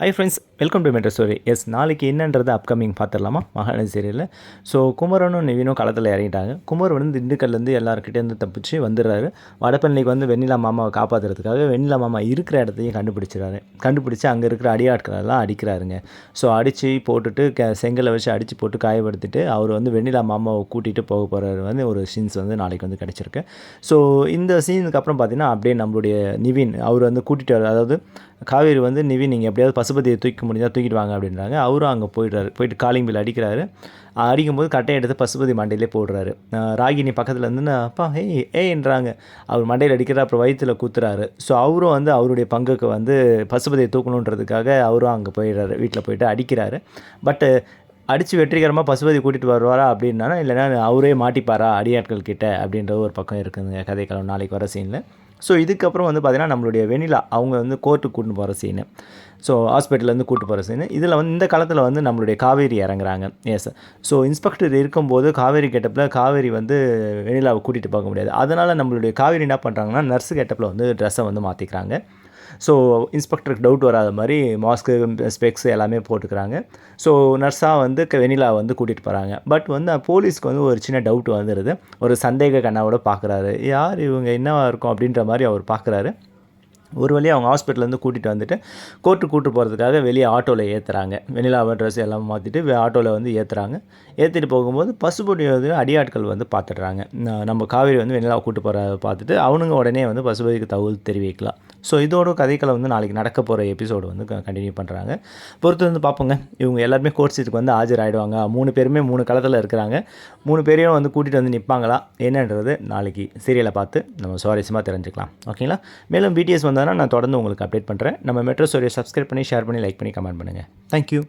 Hi friends welcome to metro stories நாளைக்கு என்னன்றது upcoming பார்த்துடலாமா? மகாநதி சீரியலில் ஸோ குமரனும் நிவினும் களத்தில் இறங்கிட்டாங்க. குமர் வந்து திண்டுக்கல்லேருந்து எல்லாருக்கிட்டேருந்து தப்பிச்சு வந்துடுறாரு. வடப்பள்ளிக்கு வந்து வெண்ணிலா மாமாவை காப்பாற்றுறதுக்காக வெண்ணிலா மாமா இருக்கிற இடத்தையும் கண்டுபிடிச்சிடாரு கண்டுபிடிச்சி அங்கே இருக்கிற அடியாட்களெல்லாம் அடிக்கிறாருங்க. ஸோ அடித்து போட்டுட்டு க செங்கலை வச்சு அடித்து போட்டு காயப்படுத்திட்டு அவர் வந்து வெண்ணிலா மாமாவை கூட்டிகிட்டு போக போகிறாரு வந்து ஒரு சீன்ஸ் வந்து நாளைக்கு வந்து கிடச்சிருக்கு. ஸோ இந்த சீனுக்கு அப்புறம் பார்த்தீங்கன்னா அப்படியே நம்மளுடைய நிவின் அவர் வந்து கூட்டிகிட்டு வர அதாவது காவேரி வந்து நிவின் நீங்கள் எப்படியாவது பசுபதியை தூக்கி முடிஞ்சால் தூக்கிட்டு வாங்க அப்படின்றாங்க. அவரும் அங்கே போயிடுறாரு. போயிட்டு காலிங் பில் அடிக்கிறாரு. அடிக்கும்போது கட்டையை எடுத்து பசுபதி மண்டையிலே போடுறாரு. ராகினி பக்கத்தில் இருந்து நான், அப்பா ஏ ஏன்றாங்க அவர் மண்டையில் அடிக்கிற அப்புறம் வயிற்றில் குத்துறாரு. ஸோ அவரும் வந்து அவருடைய பங்குக்கு வந்து பசுபதியை தூக்கணுன்றதுக்காக அவரும் அங்கே போயிடுறாரு. வீட்டில் போயிட்டு அடிக்கிறாரு. பட்டு அடித்து வெற்றிகரமாக பசுபதி கூட்டிகிட்டு வருவாரா அப்படின்னா இல்லைன்னா அவரே மாட்டிப்பாரா அடியாட்கள் கிட்ட அப்படின்ற ஒரு பக்கம் இருக்குதுங்க கதைக்களம் நாளைக்கு வர சீனில் ஸோ இதுக்கப்புறம் வந்து பார்த்திங்கன்னா நம்மளுடைய வெனிலா அவங்க வந்து கோர்ட்டுக்கு கூட்டின்னு போகிற சீனு ஸோ ஹாஸ்பிட்டல்லேருந்து கூட்டு போகிற சீனு இதில் வந்து இந்த காலத்தில் வந்து நம்மளுடைய காவேரி இறங்குறாங்க. எஸ் ஸோ இன்ஸ்பெக்டர் இருக்கும்போது காவேரி கெட்டப்பில் காவேரி வந்து வெனிலாவை கூட்டிகிட்டு போக முடியாது. அதனால் நம்மளுடைய காவேரி என்ன பண்ணுறாங்கன்னா நர்ஸு கெட்டப்பில் வந்து ட்ரெஸ்ஸை வந்து மாற்றிக்கிறாங்க ஸோ இன்ஸ்பெக்டருக்கு டவுட் வராத மாதிரி மாஸ்க்கு ஸ்பெக்ஸ் எல்லாமே போட்டுக்கிறாங்க. ஸோ நர்ஸாக வந்து வெனிலா வெண்ணிலா வந்து கூட்டிகிட்டு போகிறாங்க பட் வந்து போலீஸ்க்கு வந்து ஒரு சின்ன டவுட் வந்துடுது ஒரு சந்தேக கண்ணாவோட பார்க்குறாரு யார் இவங்க? என்னவாக இருக்கும்? அப்படின்ற மாதிரி அவர் பார்க்குறாரு ஒரு வழியாக அவங்க ஹாஸ்பிட்டலேருந்து கூட்டிகிட்டு வந்துட்டு கோர்ட்டு கூட்டு போகிறதுக்காக வெளியே ஆட்டோவில் ஏற்றுறாங்க வெண்ணிலாவை ட்ரெஸ் எல்லாம் மாற்றிட்டு ஆட்டோவில் வந்து ஏற்றுறாங்க ஏற்றிட்டு போகும்போது பசுபதி வந்து அடியாட்கள் வந்து பார்த்துடுறாங்க நம்ம காவேரி வந்து வெண்ணிலாவை கூட்டு போகிற பார்த்துட்டு அவனுங்க உடனே வந்து பசுபதிக்கு தகவல் தெரிவிக்கலாம். ஸோ இதோட கதைக்களை வந்து நாளைக்கு நடக்க போகிற எபிசோடு வந்து கண்டினியூ பண்ணுறாங்க பொறுத்து வந்து பார்ப்போங்க இவங்க எல்லாருமே கோர்ட் சீட்டுக்கு வந்து ஆஜர் ஆகிடுவாங்க மூணு பேருமே மூணு களத்தில் இருக்கிறாங்க. மூணு பேரையும் வந்து கூட்டிகிட்டு வந்து நிற்பாங்களா என்னன்றது நாளைக்கு சீரியலை பார்த்து நம்ம சுவாரஸ்யமாக தெரிஞ்சுக்கலாம். ஓகேங்களா மேலும் பிடிஎஸ் வந்ததுன்னா நான் தொடர்ந்து உங்களுக்கு அப்டேட் பண்ணுறேன். நம்ம மெட்ரோ ஸ்டோரியை சப்ஸ்கிரைப் பண்ணி ஷேர் பண்ணி லைக் பண்ணி கமெண்ட் பண்ணுங்கள் தேங்க்யூ